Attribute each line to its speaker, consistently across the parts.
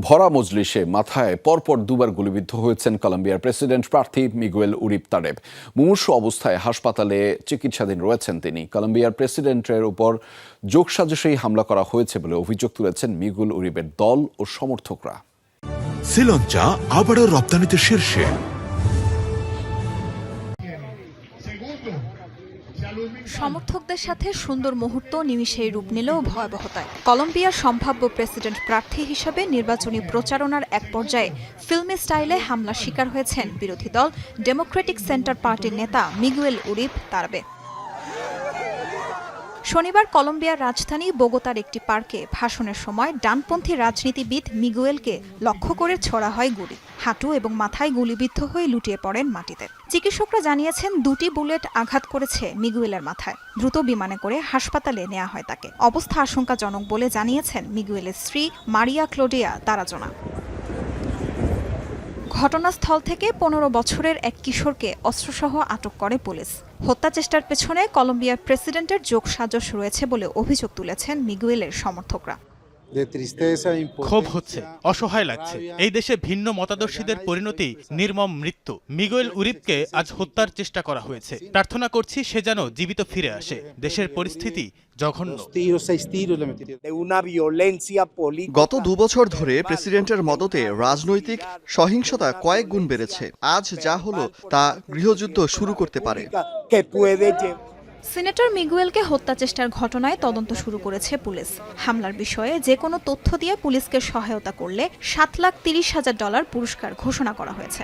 Speaker 1: ভরা মজলিসে মাথায় পরপর দুবার গুলিবিদ্ধ হয়েছেন কলম্বিয়ার প্রেসিডেন্ট প্রার্থী মিগুয়েল উরিপ তারেব। মুমূর্ষু অবস্থায় হাসপাতালে চিকিৎসাধীন রয়েছেন তিনি। কলম্বিয়ার প্রেসিডেন্টের উপর যোগসাজশেই হামলা করা হয়েছে বলে অভিযোগ তুলেছেন মিগুল উরিপের দল ও সমর্থকরা।
Speaker 2: শ্রীলঞ্চা আবারও রপ্তানিতে শীর্ষে।
Speaker 3: সমর্থকদের সাথে সুন্দর মুহূর্ত নিমিষেই রূপ নিলেও ভয়াবহতায়। কলম্বিয়ার সম্ভাব্য প্রেসিডেন্ট প্রার্থী হিসেবে নির্বাচনী প্রচারণার এক পর্যায়ে ফিল্মি স্টাইলে হামলা শিকার হয়েছেন বিরোধী দল, ডেমোক্রেটিক সেন্টার পার্টির নেতা মিগুয়েল উরিপ তারবে। শনিবার কলম্বিয়ার রাজধানী বোগোতার একটি পার্কে ভাষণের সময় ডানপন্থী রাজনীতিবিদ মিগুয়েলকে লক্ষ্য করে ছোড়া হয় গুলি। হাঁটু এবং মাথায় গুলিবিদ্ধ হয়ে লুটিয়ে পড়েন মাটিতে। চিকিৎসকরা জানিয়েছেন, দুটি বুলেট আঘাত করেছে মিগুয়েলের মাথায়। দ্রুত বিমানে করে হাসপাতালে নেওয়া হয় তাকে। অবস্থা আশঙ্কাজনক বলে জানিয়েছেন মিগুয়েলের স্ত্রী মারিয়া ক্লোডিয়া তারাজনা। ঘটনাস্থল থেকে পনেরো বছরের এক কিশোরকে অস্ত্রসহ আটক করে পুলিশ। হত্যা চেষ্টার পেছনে কলম্বিয়ার প্রেসিডেন্টের যোগসাজশ রয়েছে বলে অভিযোগ তুলেছেন মিগুয়েলের সমর্থকরা।
Speaker 4: ক্ষোভ হচ্ছে অসহায় লাগছে। এই দেশে ভিন্ন মতাদর্শীদের পরিণতি নির্মম মৃত্যু। মিগুয়েল উরিপকে আজ হত্যার চেষ্টা করা হয়েছে। প্রার্থনা করছি সে যেন জীবিত ফিরে আসে। দেশের পরিস্থিতি জঘন্য.
Speaker 5: গত দুবছর ধরে প্রেসিডেন্টের মদতে রাজনৈতিক সহিংসতা কয়েক গুণ বেড়েছে। আজ যা হলো তা গৃহযুদ্ধ শুরু করতে পারে।
Speaker 3: সিনেটর মিগুয়েলকে হত্যা চেষ্টার ঘটনায় তদন্ত শুরু করেছে পুলিশ। হামলার বিষয়ে যে কোনো তথ্য দিয়ে পুলিশকে সহায়তা করলে সাত লাখ তিরিশ হাজার ডলার পুরস্কার ঘোষণা করা হয়েছে।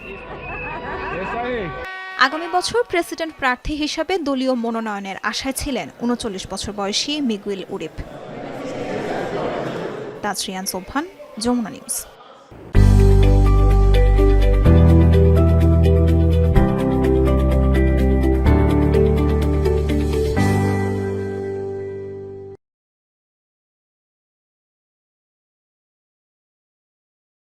Speaker 3: আগামী বছর প্রেসিডেন্ট প্রার্থী হিসাবে দলীয় মনোনয়নের আশায় ছিলেন উনচল্লিশ বছর বয়সী মিগুয়েল উরিপ। তাজরিয়ান সোভান যমুনা নিউজ।